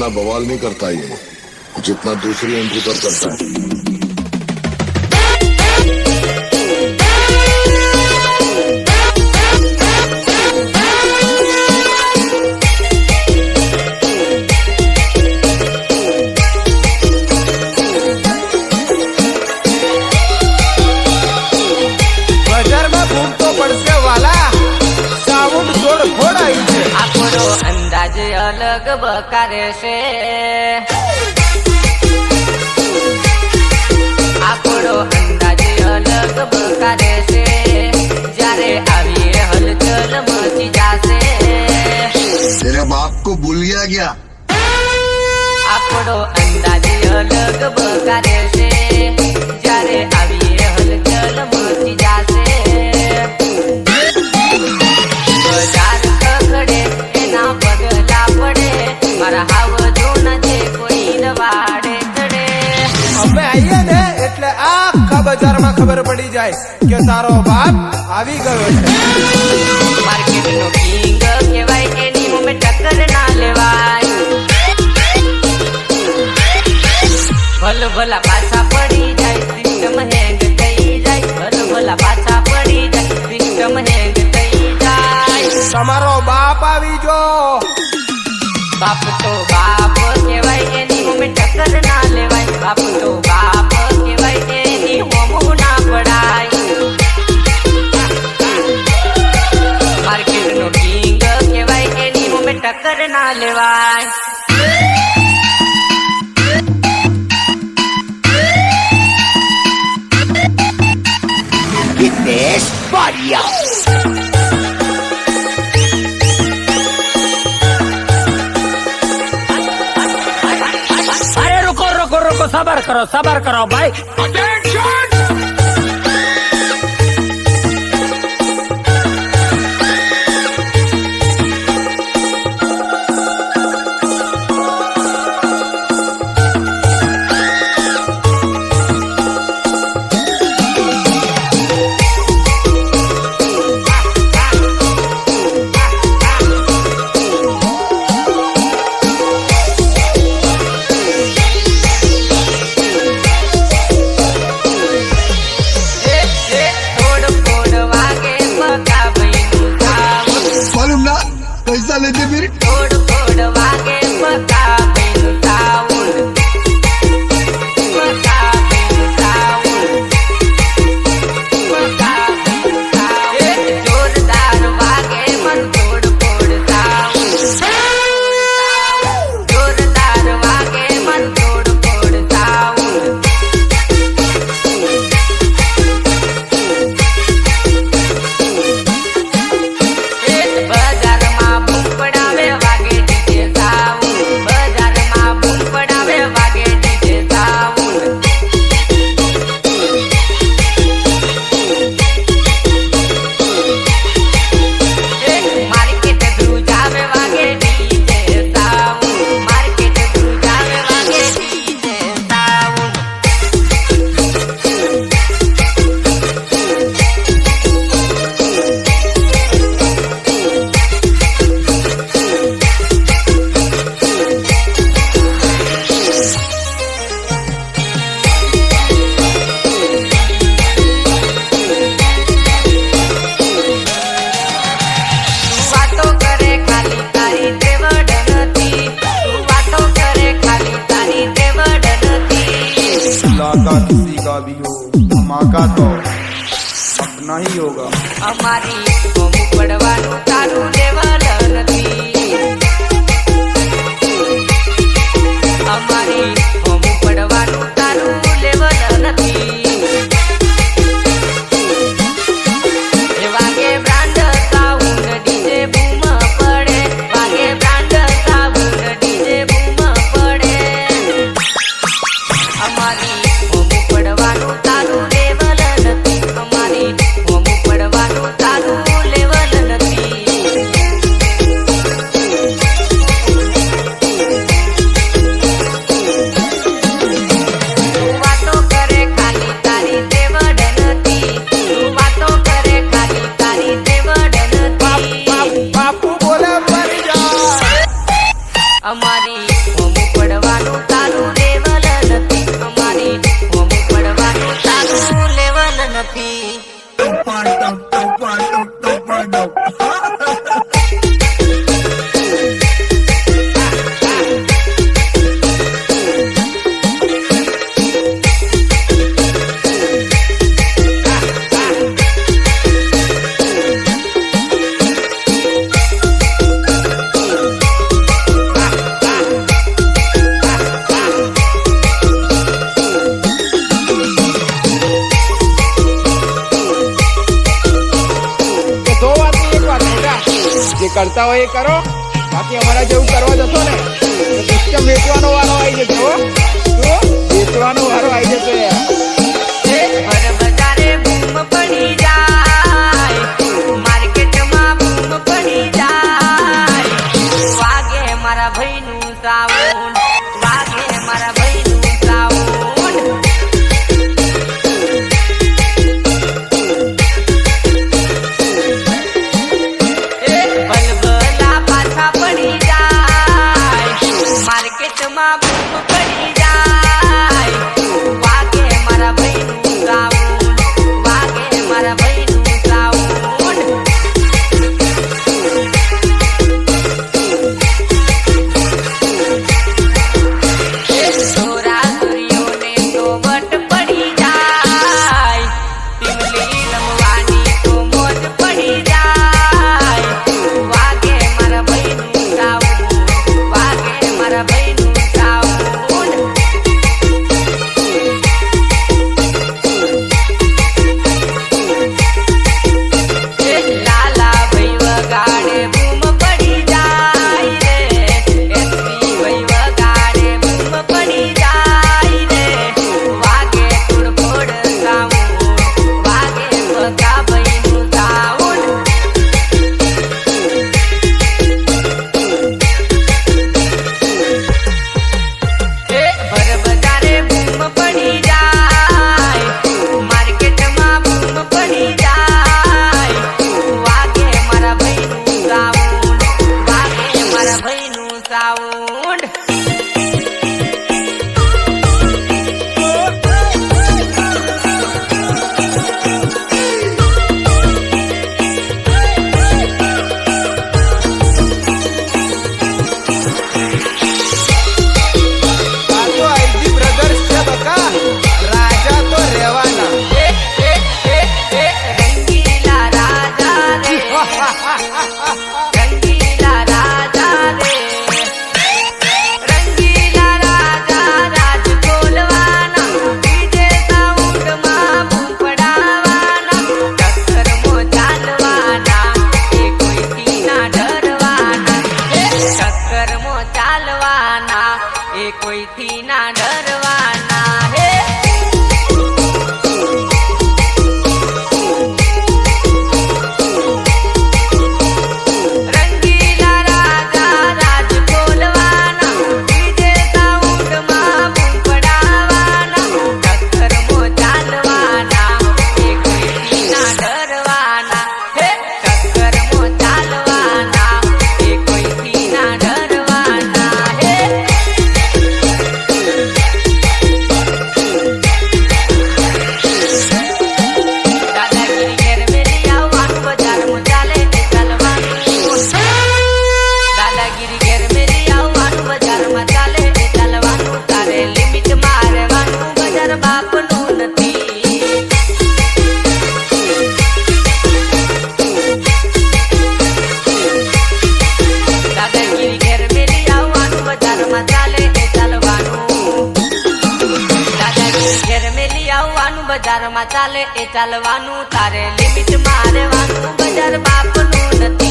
इतना बवाल नहीं करता ये जितना दूसरी एंट्री पर करता है દેશે આપણો અંદાજે અલગ બંકા દેશે જ્યારે આવી હલચલ મચી જાશે. બાપ કો ભૂલ ગયા આવીએ ને એટલે આખા બજારમાં ખબર પડી જાય કે તારો બાપ આવી ગયો છે. માર્કેટનો કિંગ કહેવાય એની મમે ટક્કર ના લેવાય. ભલ ભલા પાછા પડી જાય સિસ્ટમ હેંગ થઈ જાય. ભલ ભલા પાછા પડી જાય સિસ્ટમ હેંગ થઈ જાય. તમારો બાપ આવી જો બાપ તો બાપ મમે ટક્કર ના લેવાય અરે રૂકો રૂકો રૂકો સબર કરો સબર કરો ભાઈ ધમાકા તો સપના હી હોગા અમારી પડવાનું તારું દેવા નથી અમારી કરતા હોય એ કરો. બાકી અમારા જેવું કરવા જશો ને? બની જા બજારમાં ચાલે એ ચાલવાનું તારે લિમિટ મારવાનું. બજાર બાપનું નથી.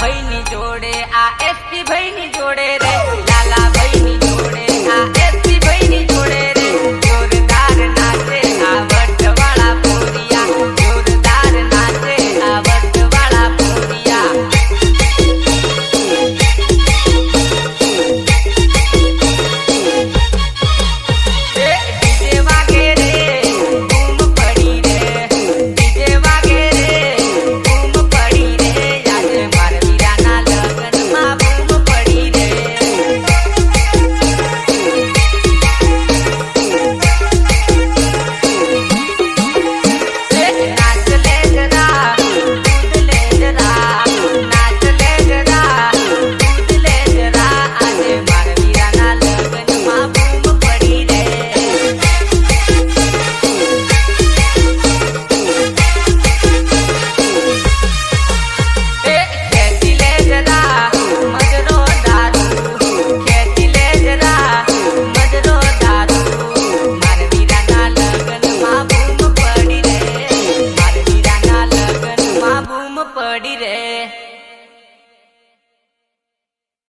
ભાઈની જોડે આ એસપી ભાઈની જોડે રે.